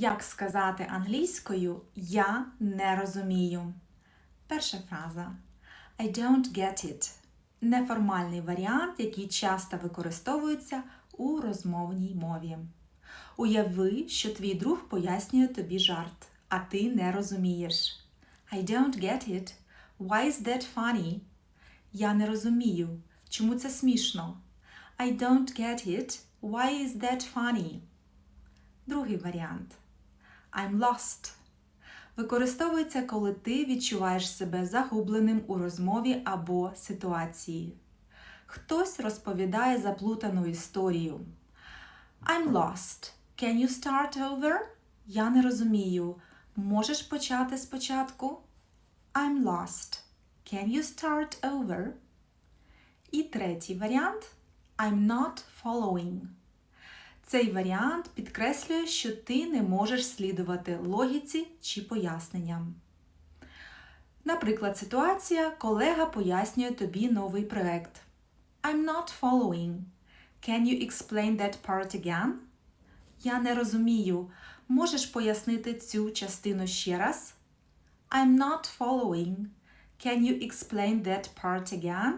Як сказати англійською Я не розумію. Перша фраза I don't get it. Неформальний варіант, який часто використовується у розмовній мові. Уяви, що твій друг пояснює тобі жарт, а ти не розумієш. I don't get it. Why is that funny? Я не розумію. Чому це смішно? I don't get it. Why is that funny? Другий варіант. I'm lost. Використовується, коли ти відчуваєш себе загубленим у розмові або ситуації. Хтось розповідає заплутану історію. I'm lost. Can you start over? Я не розумію. Можеш почати спочатку? I'm lost. Can you start over? І третій варіант I'm not following. Цей варіант підкреслює, що ти не можеш слідувати логіці чи поясненням. Наприклад, ситуація колега пояснює тобі новий проект. I'm not following. Can you explain that part again? Я не розумію. Можеш пояснити цю частину ще раз? I'm not following. Can you explain that part again?